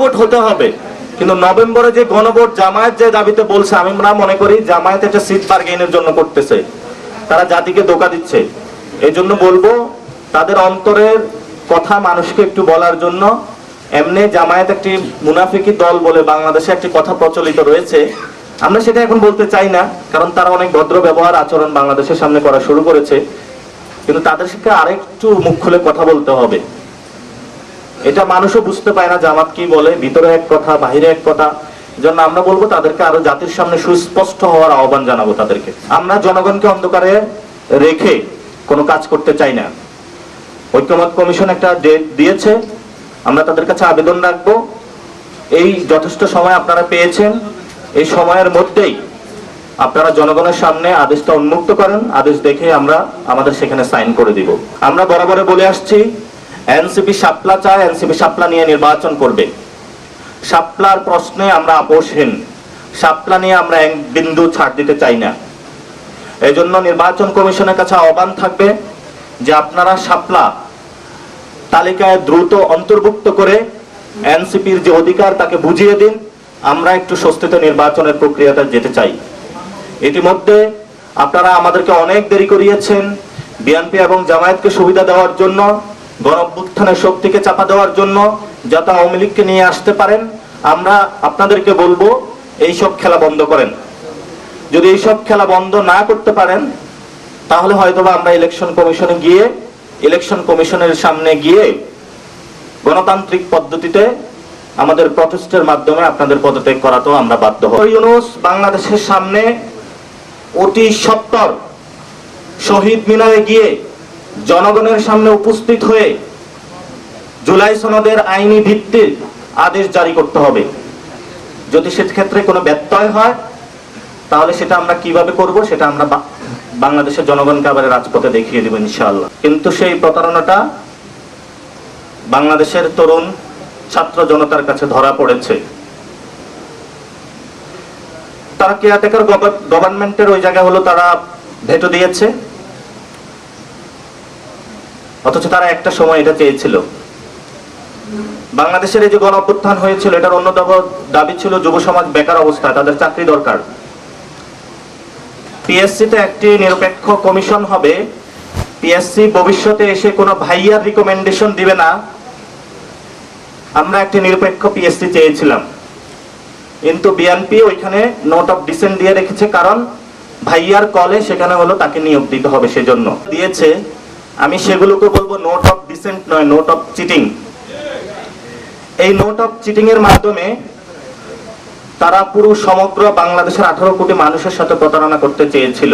গণভোট হতে হবে। কিন্তু নভেম্বরে যে গণভোট জামায়াত যে দাবিতে বলছে, আমি মনে করি জামায়াত একটা সিট বার্গেনের জন্য করতেছে। তারা জাতিকে ধোকা দিচ্ছে। এই জন্য বলব, তাদের অন্তরের কথা মানুষকে একটু বলার জন্য, এমনি জামায়াত একটি মুনাফিকি দল বলে বাংলাদেশে একটি কথা প্রচলিত রয়েছে। আমরা সেটা এখন বলতে চাই না, কারণ তারা অনেক ভদ্র ব্যবহার আচরণ বাংলাদেশের সামনে করা শুরু করেছে। কিন্তু তাদের সাথে আরেকটু মুখ খুলে কথা বলতে হবে। এটা মানুষও বুঝতে পায় না জামাত কি বলে, ভিতরে এক কথা, বাহিরে এক কথা। জন্য আমরা বলব তাদেরকে আরও জাতির সামনে সুস্পষ্ট হওয়ার আহ্বান জানাব তাদেরকে। আমরা জনগণকে অন্ধকারে রেখে কোনো কাজ করতে চাই না। ঐক্যমত কমিশন একটা ডেট দিয়েছে। আমরা তাদের কাছে আবেদন রাখব। এই যথেষ্ট সময় আপনারা পেয়েছেন। এই সময়ের মধ্যেই আপনারা জনগণের সামনে আদেশটা উন্মুক্ত করেন। আদেশ দেখে আমরা আমাদের সেখানে সাইন করে দিব। আমরা বরাবরে বলে আসছি এনসিপি শাপলা চায়, এনসিপি শাপলা নিয়ে নির্বাচন করবে। শাপলার প্রশ্নে আমরা আপোষহীন। শাপলা নিয়ে আমরা এক বিন্দু ছাড় দিতে চাই না। এই জন্য নির্বাচন কমিশনের কাছে আহ্বান থাকবে যে আপনারা শাপলা তালিকায় দ্রুত অন্তর্ভুক্ত করে এনসিপির যে অধিকার তাকে বুঝিয়ে দিন। আমরা একটু স্বস্তিতে নির্বাচনের প্রক্রিয়াতে যেতে চাই। ইতিমধ্যে আপনারা আমাদেরকে অনেক দেরি করিয়েছেন। বিএনপি এবং জামায়াতকে সুবিধা দেওয়ার জন্য গণঅভ্যুত্থানের শক্তিকে চাপা দেওয়ার জন্য যাতে আওয়ামী লীগকে নিয়ে আসতে পারেন, আমরা আপনাদেরকে বলব, এই সব খেলা বন্ধ করেন। যদি এইসব খেলা বন্ধ না করতে পারেন, তাহলে হয়তোবা আমরা ইলেকশন কমিশনে গিয়ে, ইলেকশন কমিশনের সামনে গিয়ে গণতান্ত্রিক পদ্ধতিতে আমাদের প্রটেস্টের মাধ্যমে আপনাদের পদত্যাগ করাতেও আমরা বাধ্য হব। ইউনুস বাংলাদেশের সামনে অতি সত্তর শহীদ মিনারে গিয়ে জনগণের সামনে উপস্থিত হয়ে জুলাই সনদের আইনি ভিত্তির আদেশ জারি করতে হবে। যদি সেক্ষেত্রে কোনো ব্যত্যয় হয়, তাহলে সেটা আমরা কীভাবে করব সেটা আমরা বাংলাদেশের জনগণকে আবার রাজপথে দেখিয়ে দেবো ইনশাআল্লাহ। কিন্তু সেই প্রতারণাটা বাংলাদেশের তরুণ ছাত্র জনতার কাছে ধরা পড়েছে। তারা কেয়ারটেকার গভর্নমেন্টের ওই জায়গা হলো তারা ভেটো দিয়েছে। অথচ তারা একটা সময় এটা চেয়েছিল। বাংলাদেশের এই যে গণ হয়েছিল, এটার অন্যতম দাবি ছিল যুব সমাজ বেকার অবস্থায় তাদের চাকরি দরকার। পিএসসি তে একটি নিরপেক্ষ কমিশন হবে। পিএসসি ভবিষ্যতে এসে কোনো ভাইয়ার রিকমেন্ডেশন দিবে না। আমরা একটি নিরপেক্ষ পিএসসি চেয়েছিলাম। কিন্তু বিএনপি ওইখানে নোট অফ ডিসেন্ট দিয়ে রেখেছে, কারণ ভাইয়ার কলে সেখানে হলো তাকে নিয়োগ দিতে হবে সেজন্য। দিয়েছে আমি সেগুলোকে বলব নোট অফ ডিসেন্ট নয় নোট অফ চিটিং এই নোট অফ চিটিং এর মাধ্যমে তারা পুরো সমগ্র বাংলাদেশের আঠারো কোটি মানুষের সাথে প্রতারণা করতে চেয়েছিল।